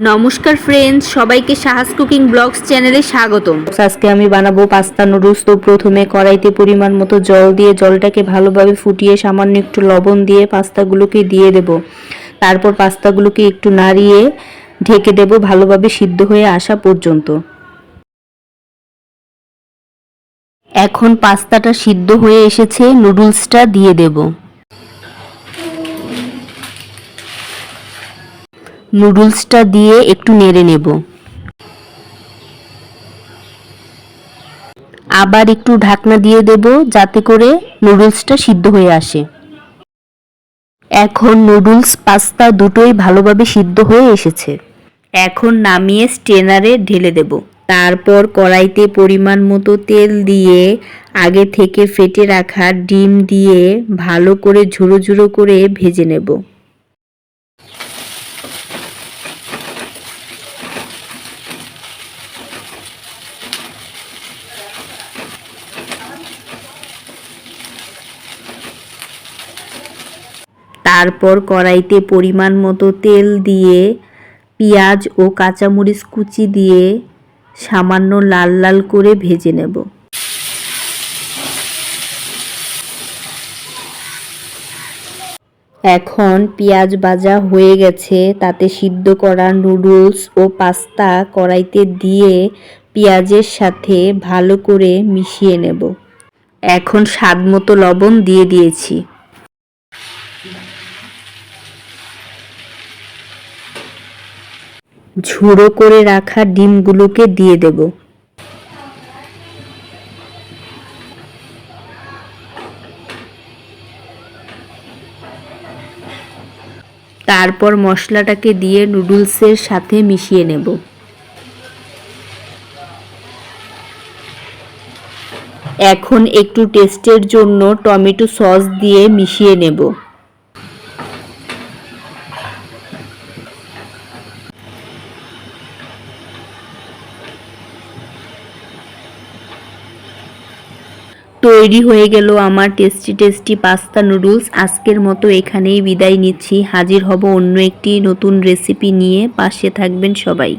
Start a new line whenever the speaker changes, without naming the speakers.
নমস্কার ফ্রেন্ডস সবাইকে সাহাস cooking blogs চ্যানেলে স্বাগতম।
আজকে আমি বানাবো পাস্তা নুডলস তো প্রথমে কড়াইতে পরিমাণ মতো জল দিয়ে জলটাকে ভালোভাবে ফুটিয়ে সামান্য একটু লবণ দিয়ে পাস্তাগুলোকে দিয়ে দেব। তারপর পাস্তাগুলোকে একটু নাড়িয়ে ঢেকে দেব ভালোভাবে সিদ্ধ হয়ে আসা পর্যন্ত। এখন পাস্তাটা সিদ্ধ হয়ে এসেছে নুডলসটা দিয়ে দেব। নুডলসটা দিয়ে একটু নেড়ে নেব। আবার একটু ঢাকনা দিয়ে দেব যাতে করে নুডলসটা সিদ্ধ হয়ে আসে। এখন নুডলস পাস্তা দুটোই ভালোভাবে সিদ্ধ হয়ে এসেছে। এখন নামিয়ে স্টেনারে ঢেলে দেব। তারপর কড়াইতে পরিমাণ মতো তেল দিয়ে আগে থেকে ফেটে রাখা ডিম দিয়ে ভালো করে ঝুড়ো ঝুড়ো করে ভেজে নেব। তারপর কড়াইতে পরিমাণ মতো তেল দিয়ে, পেঁয়াজ ও কাঁচামরিচ কুচি দিয়ে সামান্য লাল লাল করে ভেজে নেব। এখন পেঁয়াজ ভাজা হয়ে গেছে, তাতে সিদ্ধ করা নুডলস ও পাস্তা কড়াইতে দিয়ে পেঁয়াজের সাথে ভালো করে মিশিয়ে নেব। এখন স্বাদ মতো লবণ দিয়ে দিয়েছি। ঝুড়ো করে রাখা ডিমগুলোকে দিয়ে দেব। তারপর মশলাটাকে দিয়ে নুডলসের সাথে মিশিয়ে নেব। এখন একটু টেস্টের জন্য টমেটো সস দিয়ে মিশিয়ে নেব। তৈরি হয়ে গেল আমার টেস্টি টেস্টি পাস্তা নুডলস। আজকের মতো এখানেই বিদায় নিচ্ছি। হাজির হব অন্য একটি নতুন রেসিপি নিয়ে। পাশে থাকবেন সবাই।